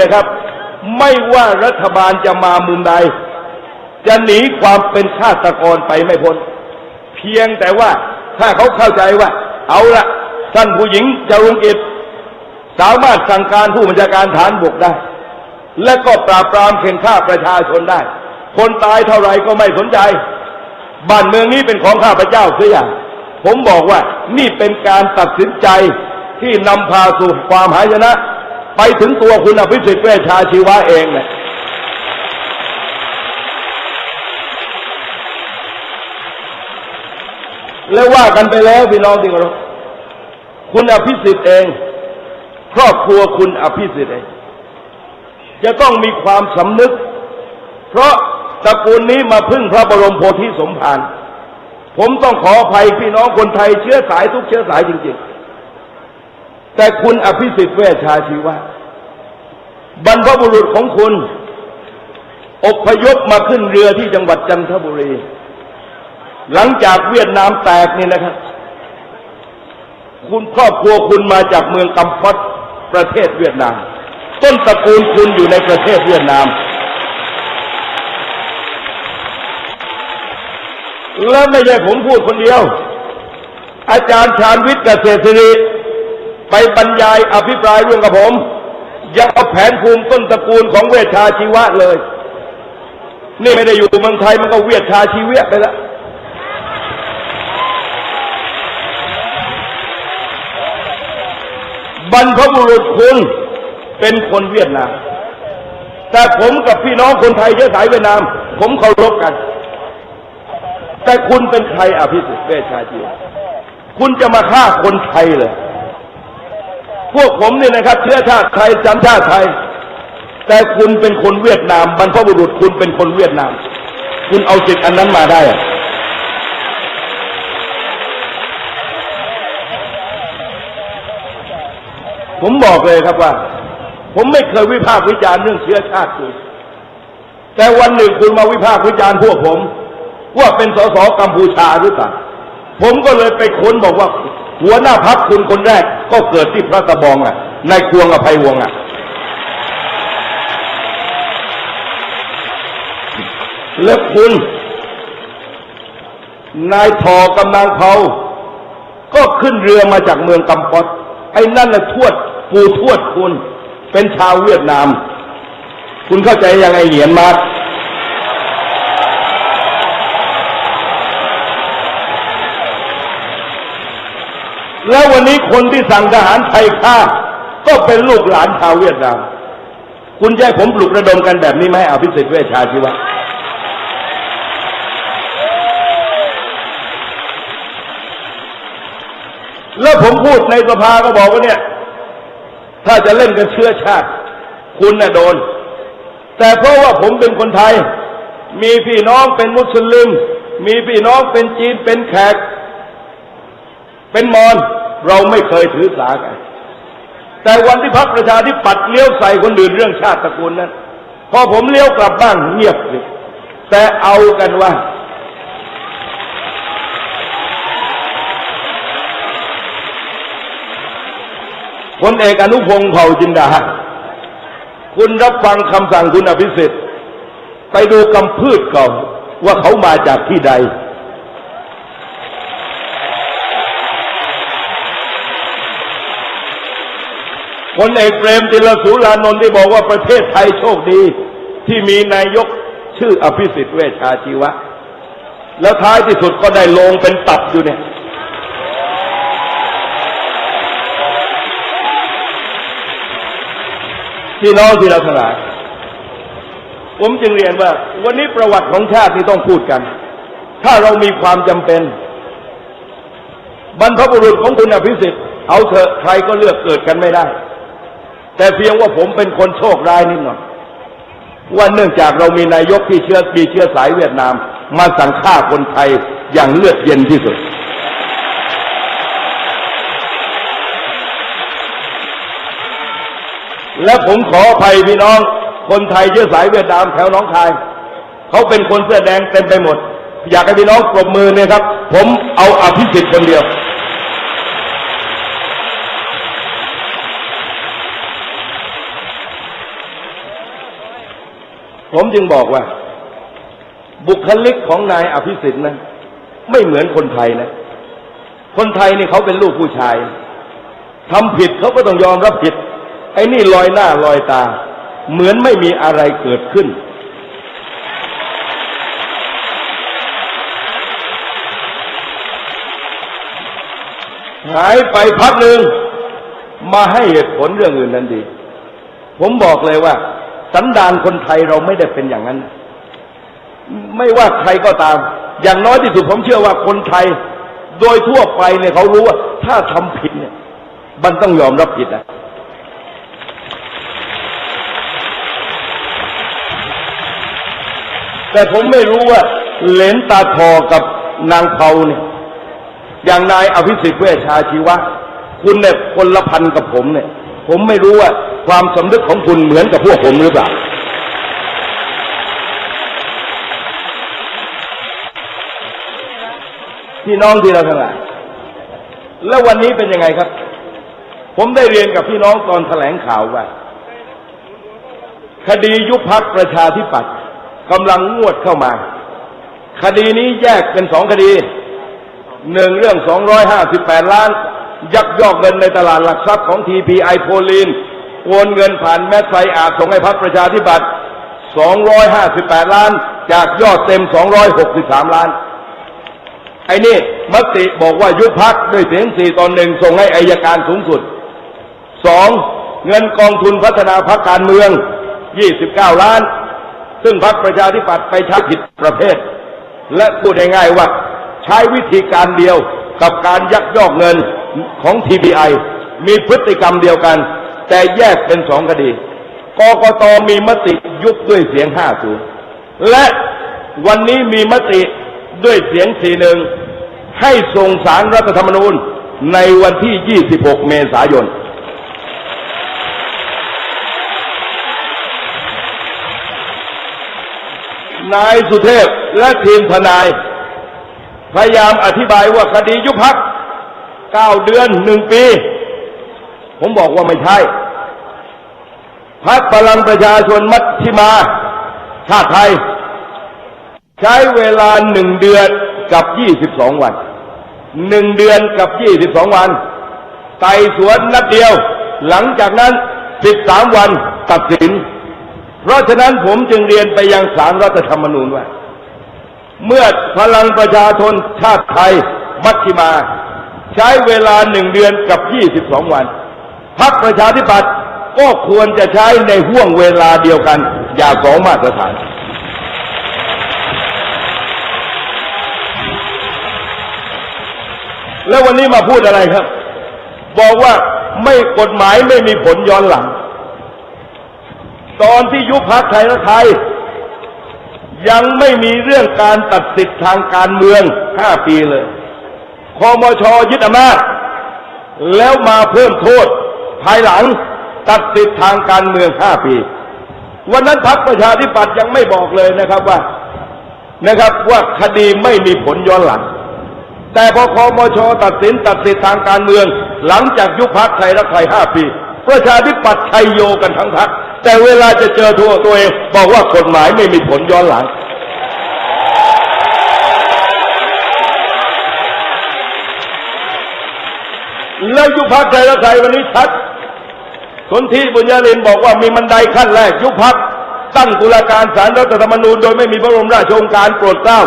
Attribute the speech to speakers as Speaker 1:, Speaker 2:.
Speaker 1: นะครับ ไม่ว่ารัฐบาลจะมามุมใด จะหนีความเป็นชาติกรไปไม่พ้น เพียงแต่ว่าถ้าเขาเข้าใจว่า เอาละท่านผู้หญิงจรุงกิจสามารถสั่งการผู้บัญชาการฐานบกได้ และก็ปราบปรามเข็นฆ่าประชาชนได้ คนตายเท่าไรก็ไม่สนใจ บ้านเมืองนี้เป็นของข้าพเจ้าเสียอย่าง ผมบอกว่านี่เป็นการตัดสินใจที่นำพาสู่ความหายนะ ไปถึงตัวคุณอภิสิทธิ์เวชชาชีวะเองเนี่ยแล้วว่ากันไปแล้วพี่น้องที่เคารพคุณอภิสิทธิ์เอง ครอบครัวคุณอภิสิทธิ์เองจะต้องมีความสำนึก เพราะตระกูลนี้มาพึ่งพระบรมโพธิสมภารผมต้องขออภัยพี่น้องคนไทยเชื้อสายทุกเชื้อสายจริง ๆ แต่คุณอภิสิทธิ์เวชชาชีวะบรรพบุรุษของคุณอพยพมาขึ้นเรือที่จังหวัดจันทบุรี หลังจากเวียดนามแตกนี่นะครับ คุณครอบครัวคุณมาจากเมืองกัมพอดประเทศเวียดนาม ต้นตระกูลคุณอยู่ในประเทศเวียดนาม แล้วไม่ใช่ผมพูดคนเดียว อาจารย์ชาญวิทย์เกษตรศิริ ไปบรรยายอภิปรายร่วมกับผมยังเอาแผนภูมิต้นตระกูลของเวชชาชีวะเลย นี่ไม่ได้อยู่เมืองไทยมันก็เวชชาชีวะไปแล้วบรรพบุรุษคุณเป็นคนเวียดนาม แต่ผมกับพี่น้องคนไทยเชื้อสายเวียดนาม ผมเคารพกัน แต่คุณเป็นใครอภิสิทธิ์เวชชาชีวะคุณจะมาฆ่าคนไทยเลย พวกผมเนี่ยนะครับ เชื้อชาติไทยสัญชาติไทย แต่คุณเป็นคนเวียดนามบรรพบุรุษคุณเป็นคนเวียดนาม คุณเอาสิทธิ์อันนั้นมาได้อะผมบอกเลยครับว่า ผมไม่เคยวิพากษ์วิจารณ์เรื่องเชื้อชาติคุณแต่วันหนึ่งคุณมาวิพากษ์วิจารณ์พวกผม ว่าเป็นสสกัมพูชาหรือเปล่าผมก็เลยไปค้นบอกว่าหั หัวหน้าพักคุณคนแรกก็เกิดที่พระตะบองอะในายควงอภัยวงศ์อะ แล้วคุณ นายทอกำนังเผาก็ขึ้นเรือมาจากเมืองกัมพอดไอ้นั่นน่ะทวดปูทวดคุณ เป็นชาวเวียดนาม คุณเข้าใจยังไงเหยียนมาร์ แล้ววันนี้คนที่สั่งทหารไทยฆ่า ก็เป็นลูกหลานชาวเวียดนาม คุณให้ผมปลุกระดมกันแบบนี้ไหมอภิสิทธิ์เวชชาชีวะแล้วผมพูดในสภาก็บอกว่าเนี่ย ถ้าจะเล่นกันเชื้อชาติ คุณน่ะโดน แต่เพราะว่าผมเป็นคนไทย มีพี่น้องเป็นมุสลิม มีพี่น้องเป็นจีนเป็นแขก เป็นมอญเราไม่เคยถือสากัน แต่วันที่พรรคประชาธิปัตย์เลี้ยวใส่คนอื่นเรื่องชาติตระกูลนั้น พอผมเลี้ยวกลับบ้านเงียบเลยแต่เอากันว่าพลเอกอนุพงศ์เผ่าจินดา คุณรับฟังคำสั่งคุณอภิสิทธิ์ ไปดูกำพืชเก่าว่าเขามาจากที่ใด พลเอกเปรมติลสูรานนท์ที่บอกว่าประเทศไทยโชคดี ที่มีนายกชื่ออภิสิทธิ์เวชชาชีวะ แล้วท้ายที่สุดก็ได้ลงเป็นตับอยู่เนี่ยพี่น้องที่เราทั้งหลายผมจึงเรียนว่า วันนี้ประวัติของชาติที่ต้องพูดกัน ถ้าเรามีความจำเป็น บรรพบุรุษของคุณอภิสิทธิ์เอาเถอะใครก็เลือกเกิดกันไม่ได้ แต่เพียงว่าผมเป็นคนโชคร้ายนิดหน่อยว่าเนื่องจากเรามีนายกที่เชื้อมีเชื้อสายเวียดนาม มาสั่งฆ่าคนไทยอย่างเลือดเย็นที่สุด และผมขออภัยพี่น้อง คนไทยเชื้อสายเวียดนามแถวน้องคายเขาเป็นคนเสื้อแดงเต็มไปหมด อยากให้พี่น้องปรบมือเนี่ยครับ ผมเอาอภิสิทธิ์คนเดียว ผมจึงบอกว่า บุคลิกของนายอภิสิทธิ์นะไม่เหมือนคนไทยนะ คนไทยนี่เขาเป็นลูกผู้ชายทำผิดเขาก็ต้องยอมรับผิด ไอ้นี่ลอยหน้าลอยตา เหมือนไม่มีอะไรเกิดขึ้น หายไปพักหนึ่งมาให้เหตุผลเรื่องอื่นนั้นดี ผมบอกเลยว่า สันดานคนไทยเราไม่ได้เป็นอย่างนั้น ไม่ว่าใครก็ตาม อย่างน้อยที่สุดผมเชื่อว่าคนไทย โดยทั่วไปเนี่ยเขารู้ว่า ถ้าทำผิดเนี่ย มันต้องยอมรับผิดนะแต่ผมไม่รู้ว่าเหลนตาทอกับนางเผาเนี่ยอย่างนายอภิสิทธิ์เวชชาชีวะ คุณเนี่ยคนละพันกับผมเนี่ย ผมไม่รู้ว่า ความสำนึกของคุณเหมือนกับพวกผมหรือเปล่า พี่น้องที่เราทั้งหลายแล้ววันนี้เป็นยังไงครับ ผมได้เรียนกับพี่น้องตอนแถลงข่าวว่า คดียุบพักประชาธิปัตย์กำลังงวดเข้ามา คดีนี้แยกเป็นสองคดีหนึ่งเรื่อง 258 ล้าน ยักยอกเงินในตลาดหลักทรัพย์ของ TPI โพลีน โอนเงินผ่านแมสไซอาจส่งให้พักประชาธิปัตย์258 ล้าน จากยอดเต็ม 263 ล้าน ไอ้นี่มติบอกว่ายุบพักด้วยเสียงสี่ตอนหนึ่งส่งให้อายการสูงสุดสองเงินกองทุนพัฒนาพักการเมือง 29 ล้าน ซึ่งพักประชาธิปัตย์ไปใช้ผิดประเภท และพูดง่ายๆว่าใช้วิธีการเดียวกับการยักยอกเงินของ TPI มีพฤติกรรมเดียวกัน แต่แยกเป็นสองคดีกกตมีมติยุบด้วยเสียง50และวันนี้มีมติด้วยเสียง41ให้ส่งสารรัฐธรรมนูญในวันที่ 26 เมษายน นายสุเทพและทีมทนาย พยายามอธิบายว่าคดียุบพักเก้าเดือนหนึ่งปี ผมบอกว่าไม่ใช่ พักพลังประชาชนมัชชิมา ชาติไทย ใช้เวลาหนึ่งเดือนกับยี่สิบสองวันหนึ่งเดือนกับยี่สิบสองวัน ไต่สวนนัดเดียว หลังจากนั้นสิบสามวันตัดสิน เพราะฉะนั้นผมจึงเรียนไปยังสารรัฐธรรมนูญว่า เมื่อพลังประชาชนชาติไทยมัชชิมา ใช้เวลาหนึ่งเดือนกับยี่สิบสองวัน พักประชาธิปัตย์ก็ควรจะใช้ในห่วงเวลาเดียวกัน อย่าสองมาตรฐาน แล้ววันนี้มาพูดอะไรครับ บอกว่าไม่กฎหมายไม่มีผลย้อนหลัง ตอนที่ยุบพักไทยรักไทย ยังไม่มีเรื่องการตัดสิทธิ์ทางการเมืองห้าปีเลยคอมชยึดอำนาจแล้วมาเพิ่มโทษ ภายหลังตัดสิทธิ์ทางการเมืองห้าปี วันนั้นพักประชาธิปัตย์ยังไม่บอกเลยนะครับว่านะครับว่าคดีไม่มีผลย้อนหลัง แต่พอคอมชตัดสินตัดสิทธิ์ทางการเมือง หลังจากยุบพักไทยรักไทยห้าปี ประชาธิปัตย์ชัยโยกันทั้งพักแต่เวลาจะเจอทัวตัวเอง บอกว่ากฎหมายไม่มีผลย้อนหลัง แล้วยุบพักไทยรักไทยวันนี้ชัด สนธิบุญญาลินบอกว่ามีบันไดขั้นแรกยุบพักตั้งตุลาการศาลรัฐธรรมนูญโดยไม่มีพระบรมราชโองการโปรดเกล้า